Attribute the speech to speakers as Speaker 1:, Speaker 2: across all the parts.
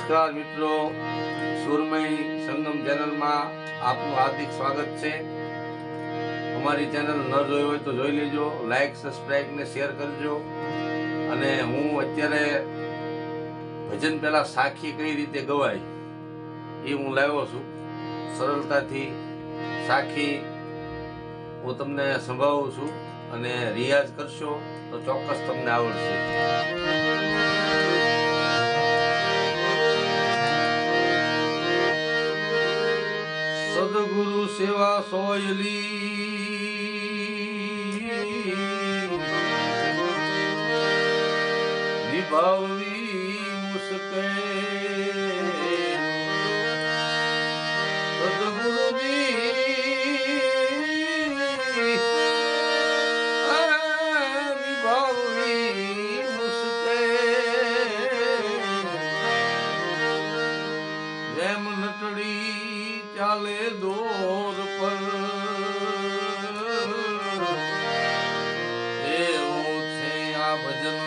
Speaker 1: નમસ્કાર મિત્રો. સુરમય સંગમ ચેનલમાં આપનું હાર્દિક સ્વાગત છે. અમારી ચેનલ ન જોઈ હોય તો જોઈ લેજો. લાઈક સબસ્ક્રાઈબ ને શેર કરજો. અને હું અત્યારે ભજન પહેલાં સાખી કઈ રીતે ગવાય એ હું લાવ્યો છું. સરળતાથી સાખી હું તમને સંભાળું છું અને રિયાઝ કરશો તો ચોક્કસ તમને આવડશે. સદગુરુ સેવા સોયલી. નિભાવવી મુશ્કેલ જેમ નટડી ચાલે દોર પર. એવો છે આ ભજન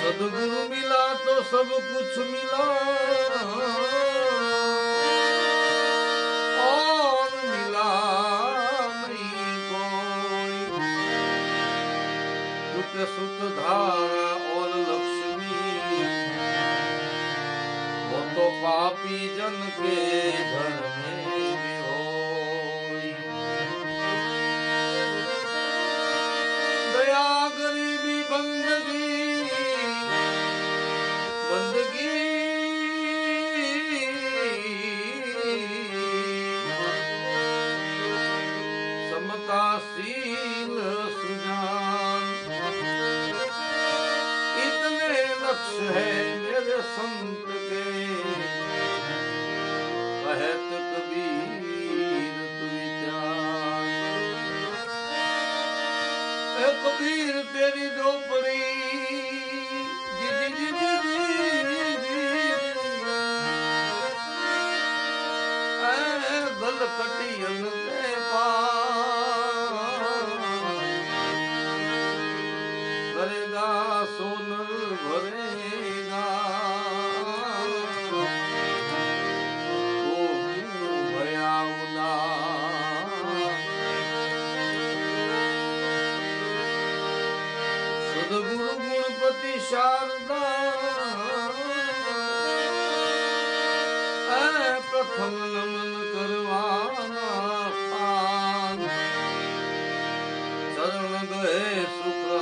Speaker 1: સદગુરુ મિલા તો સબ કુછ મિલા. સુખ ધારા ઓલ લક્ષ तो पापी जन के घर में भी होई दया गरीबी बंदगी बंदगी समताशील सुजान इतने लक्ष्य है मेरे संत के कहत कबीर तू जान ए कबीर तेरी झोपड़ी जी जी जी जी जी जी ए गलकटियन के पार करेगा सोनर भरेगा શારદા પ્રથમ નમન સ્થાન ચરણ ગહે સુખ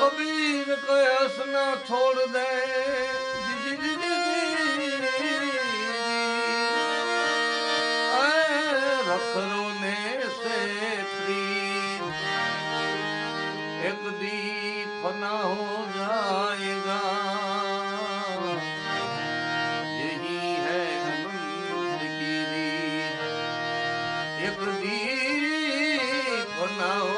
Speaker 1: કબીર કયસ ના છોડ દે રખરો ને સે એક દી ફના હો જાયગા મંદિર બનાવો